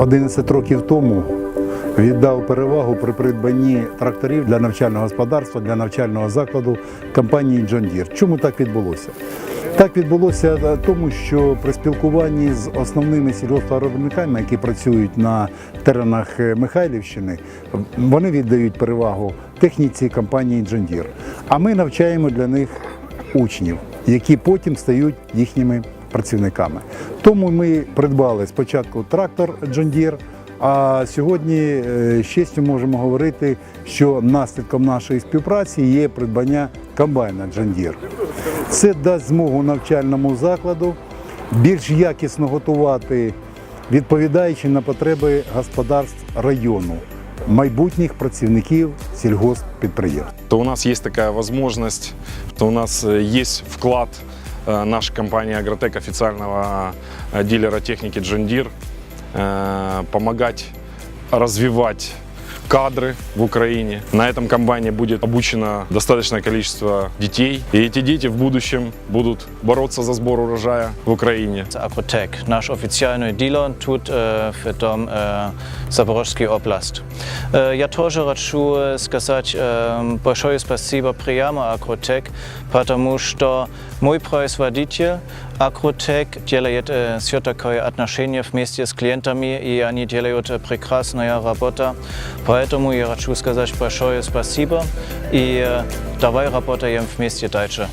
11 років тому віддав перевагу при придбанні тракторів для навчального господарства, для навчального закладу компанії John Deere. Чому так відбулося? Так відбулося е, тому, що при спілкуванні з основними сільгоспвиробниками, які працюють на теренах е, Михайлівщини, вони віддають перевагу техніці компанії John Deere. А ми навчаємо для них учнів, які потім стають їхніми працівниками. Тому ми придбали спочатку трактор John Deere, а сьогодні е, з можемо говорити, що наслідком нашої співпраці є придбання комбайна John Deere. Це дасть змогу навчальному закладу більш якісно готувати, відповідаючи на потреби господарств району, майбутніх працівників сільгосппідприємств. то у нас есть такая возможность, что у нас э, есть вклад э, нашей компании Агротек, официального э, дилера техники John Deere, э, помогать развивать кадры в Украине. На этом комбайне будет обучено достаточное количество детей, и эти дети в будущем будут бороться за сбор урожая в Украине. Agrotech, наш официальный дилер тут э, в этом э, Запорожской область. Э, я тоже хочу сказать э, большое спасибо прямо Agrotech, потому что мой производитель Agrotech делает э, все такое отношение вместе с клиентами, и они делают э, прекрасную работу. Поэтому я хочу сказать большое спасибо, и э, давай работаем вместе дальше.